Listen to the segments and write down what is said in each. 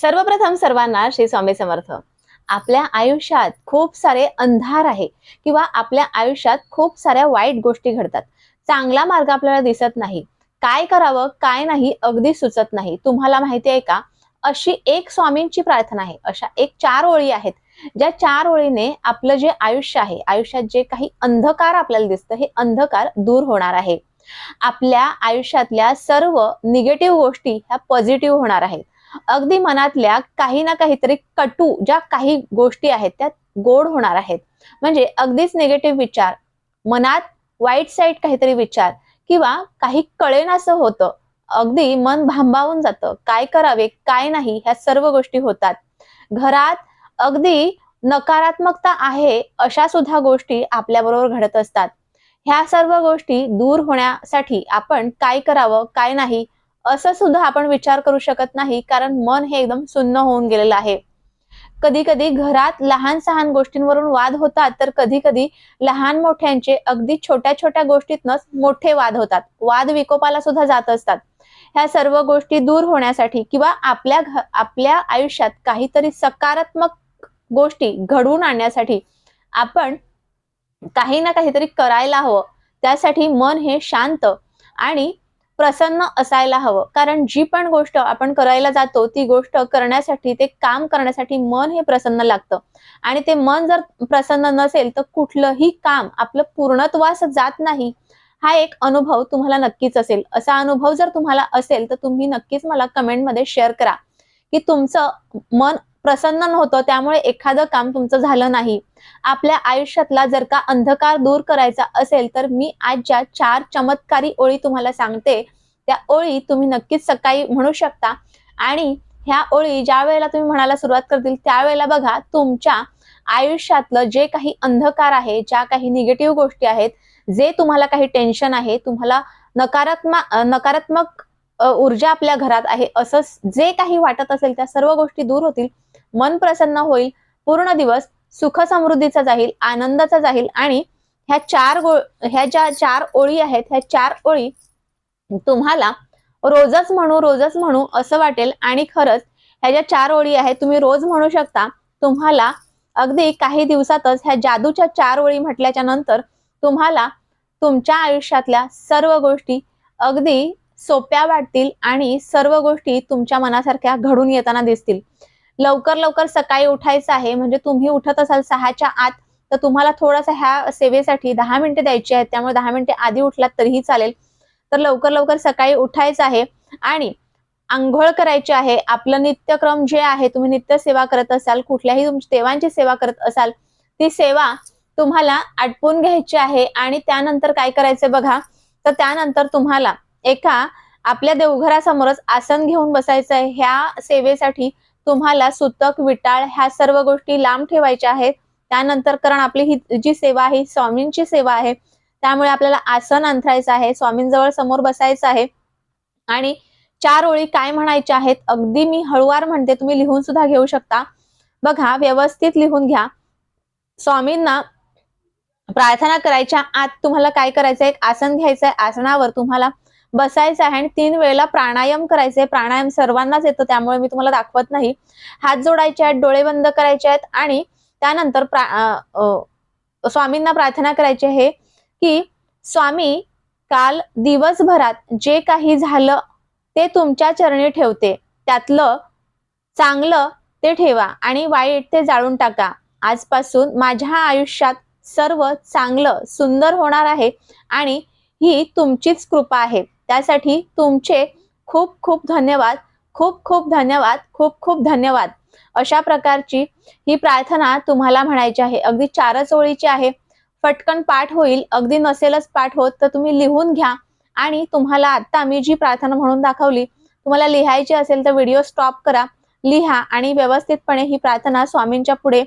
सर्वप्रथम सर्वांना श्री स्वामी समर्थ. आपल्या आयुष्यात खूप सारे अंधार आहे किंवा आपल्या आयुष्यात खूप साऱ्या वाईट गोष्टी घडतात. चांगला मार्ग आपल्याला दिसत नाही. काय करावं काय नाही अगदी सुचत नाही. तुम्हाला माहिती आहे का? अशी एक स्वामींची प्रार्थना आहे. अशा एक चार ओळी आहेत. ज्या चार ओळीने आपलं जे आयुष्य आहे आयुष्यात जे काही अंधकार आपल्याला दिसतं हे अंधकार दूर होणार आहे. आपल्या आयुष्यातल्या सर्व निगेटिव्ह गोष्टी ह्या पॉझिटिव्ह होणार आहेत. अगदी मनातल्या काही ना काहीतरी कटू ज्या काही गोष्टी आहेत त्या गोड होणार आहेत. म्हणजे अगदीच निगेटिव्ह विचार मनात वाईट साईड काहीतरी विचार किंवा काही कळेनासं होतं अगदी मन भांबावून जातं काय करावे काय नाही ह्या सर्व गोष्टी होतात. घरात अगदी नकारात्मकता आहे अशा सुद्धा गोष्टी आपल्याबरोबर घडत असतात. ह्या सर्व गोष्टी दूर होण्यासाठी आपण काय करावं काय नाही असं सुद्धा आपण विचार करू शकत नाही कारण मन हे एकदम सुन्न होऊन गेलेलं आहे. कधी कधी घरात लहान सहान गोष्टींवरून वाद होतात तर कधी कधी लहान मोठ्यांचे अगदी छोट्या छोट्या गोष्टीतनच मोठे वाद होतात. वाद विकोपाला सुद्धा जात असतात. ह्या सर्व गोष्टी दूर होण्यासाठी किंवा आपल्या घ- आपल्या आयुष्यात काहीतरी सकारात्मक गोष्टी घडवून आणण्यासाठी आपण काही ना काहीतरी करायला हवं. त्यासाठी मन हे शांत आणि प्रसन्न असायला हवं. कारण जी पण गोष्ट आपण करायला जातो ती गोष्ट करण्यासाठी ते काम करण्यासाठी मन हे प्रसन्न लागतं. आणि ते मन जर प्रसन्न नसेल तर कुठलंही काम आपलं पूर्णत्वास जात नाही हा एक अनुभव तुम्हाला नक्कीच असेल. असा अनुभव जर तुम्हाला असेल तर तुम्ही नक्कीच मला कमेंटमध्ये शेअर करा. की तुमचं मन प्रसन्न नव्हतं त्यामुळे एखादं काम तुमचं झालं नाही. आपल्या आयुष्यातला जर का अंधकार दूर करायचा असेल तर मी आज ज्या चार चमत्कारी ओळी तुम्हाला सांगते त्या ओळी तुम्ही नक्कीच सकाळी म्हणू शकता. आणि ह्या ओळी ज्या वेळेला तुम्ही म्हणायला सुरुवात करतील त्यावेळेला बघा तुमच्या आयुष्यातलं जे काही अंधकार आहे ज्या काही निगेटिव्ह गोष्टी आहेत जे तुम्हाला काही टेन्शन आहे तुम्हाला नकारात्मक नकारात्मक ऊर्जा आपल्या घरात आहे असं जे काही वाटत असेल त्या सर्व गोष्टी दूर होतील मन प्रसन्न होईल पूर्ण दिवस सुख समृद्धीचा जाईल आनंदाचा जाईल आणि ह्या चार गो ह्या ज्या चार ओळी आहेत ह्या चार ओळी तुम्हाला रोजच म्हणू रोजच म्हणू असं वाटेल आणि खरंच ह्या ज्या चार ओळी आहेत तुम्ही रोज म्हणू शकता तुम्हाला अगदी काही दिवसातच ह्या जादूच्या चार ओळी म्हटल्याच्या नंतर तुम्हाला तुमच्या आयुष्यातल्या सर्व गोष्टी अगदी सोप्या वाटतील आणि सर्व गोष्टी तुमच्या मनासारख्या घडून येताना दिसतील. लवकर लवकर सकाळी उठायचं आहे म्हणजे तुम्ही उठत असाल सहाच्या आत तर तुम्हाला थोडासा ह्या सेवेसाठी दहा मिनिटे द्यायची आहेत. त्यामुळे दहा मिनिटे आधी उठलात तरीही चालेल. तर लवकर लवकर सकाळी उठायचं आहे आणि आंघोळ करायची आहे. आपलं नित्यक्रम जे आहे तुम्ही नित्य सेवा करत असाल कुठल्याही तुमच्या देवांची सेवा करत असाल ती सेवा तुम्हाला आटपून घ्यायची आहे आणि त्यानंतर काय करायचं बघा? तर त्यानंतर तुम्हाला एका आपल्या देवघरासमोरच आसन घेऊन बसायचं आहे ह्या सेवेसाठी तुम्हाला सुतक विटाळ ह्या सर्व गोष्टी लांब ठेवायच्या आहेत. त्यानंतर कारण आपली ही जी सेवा आहे स्वामींची सेवा आहे. त्यामुळे आपल्याला आसन अंथरायचं आहे स्वामींजवळ समोर बसायचं आहे. आणि चार ओळी काय म्हणायच्या आहेत अगदी मी हळुवार म्हणते तुम्ही लिहून सुद्धा घेऊ शकता. बघा व्यवस्थित लिहून घ्या. स्वामींना प्रार्थना करायच्या आत तुम्हाला काय करायचं एक आसन घ्यायचं आहे आसनावर. तुम्हाला बसायचं आहे आणि तीन वेळेला प्राणायाम करायचे. प्राणायाम सर्वांनाच येतं त्यामुळे मी तुम्हाला दाखवत नाही. हात जोडायचे आहेत डोळे बंद करायचे आहेत आणि त्यानंतर प्रा स्वामींना प्रार्थना करायची आहे की स्वामी काल दिवसभरात जे काही झालं ते तुमच्या चरणी ठेवते. त्यातलं चांगलं ते ठेवा आणि वाईट ते जाळून टाका. आजपासून माझ्या आयुष्यात सर्व चांगलं सुंदर होणार आहे आणि ही तुमचीच कृपा आहे. त्यासाठी तुमचे खूप खूप धन्यवाद. खूप खूप धन्यवाद. खूप खूप धन्यवाद. अशा प्रकारची ही प्रार्थना तुम्हाला म्हणायची आहे. अगदी चारच ओळीची आहे. फटकन पाठ होईल. अगदी नसेलच पाठ होत तर तुम्ही लिहून घ्या. आणि तुम्हाला आता मी जी प्रार्थना म्हणून दाखवली तुम्हाला लिहायची असेल तर व्हिडिओ स्टॉप करा लिहा आणि व्यवस्थितपणे ही प्रार्थना स्वामींच्या पुढे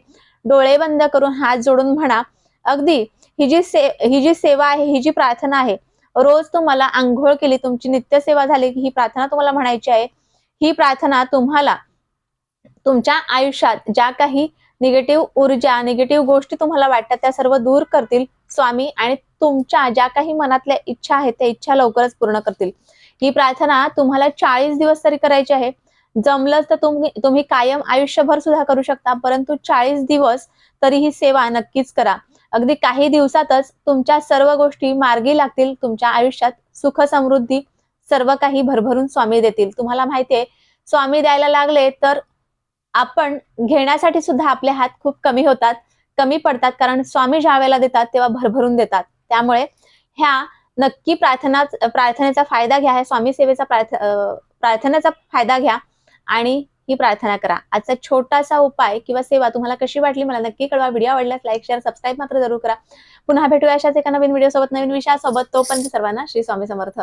डोळे बंद करून हात जोडून म्हणा. अगदी ही जी से ही जी सेवा आहे ही जी प्रार्थना आहे रोज तुम्हाला आंघोळ केली तुमची नित्यसेवा झाली की ही प्रार्थना तुम्हाला म्हणायची आहे. ही प्रार्थना तुम्हाला तुमच्या आयुष्यात ज्या काही निगेटिव्ह ऊर्जा निगेटिव्ह गोष्टी तुम्हाला वाटतात त्या सर्व दूर करतील स्वामी आणि तुमच्या ज्या काही मनातल्या इच्छा आहेत त्या इच्छा लवकरच पूर्ण करतील. ही प्रार्थना तुम्हाला चाळीस दिवस तरी करायची आहे. जमलंच तर तुम्ही तुम्ही कायम आयुष्यभर सुद्धा करू शकता परंतु चाळीस दिवस तरी ही सेवा नक्कीच करा. अगदी काही दिवसातच तुमच्या सर्व गोष्टी मार्गी लागतील तुमच्या आयुष्यात सुख समृद्धी सर्व काही भरभरून स्वामी देतील. तुम्हाला माहितीये स्वामी द्यायला लागले तर आपण घेण्यासाठी सुद्धा आपले हात खूप कमी होतात कमी पडतात. कारण स्वामी ज्या वेळेला देतात तेव्हा भरभरून देतात. त्यामुळे ह्या नक्की प्रार्थना प्रार्थनेचा फायदा घ्या ह्या स्वामी सेवेचा प्रार्थ प्रार्थनेचा फायदा घ्या. आणि ही प्रार्थना करा. आजचा छोटासा उपाय किंवा सेवा तुम्हाला कशी वाटली मला नक्की कळवा. व्हिडिओ आवडल्यास लाईक शेअर सबस्क्राईब मात्र जरूर करा. पुन्हा भेटूया अशाच एका नवीन व्हिडिओ सोबत नवीन विषयासोबत. तोपर्यंत सर्वांना श्री स्वामी समर्थ.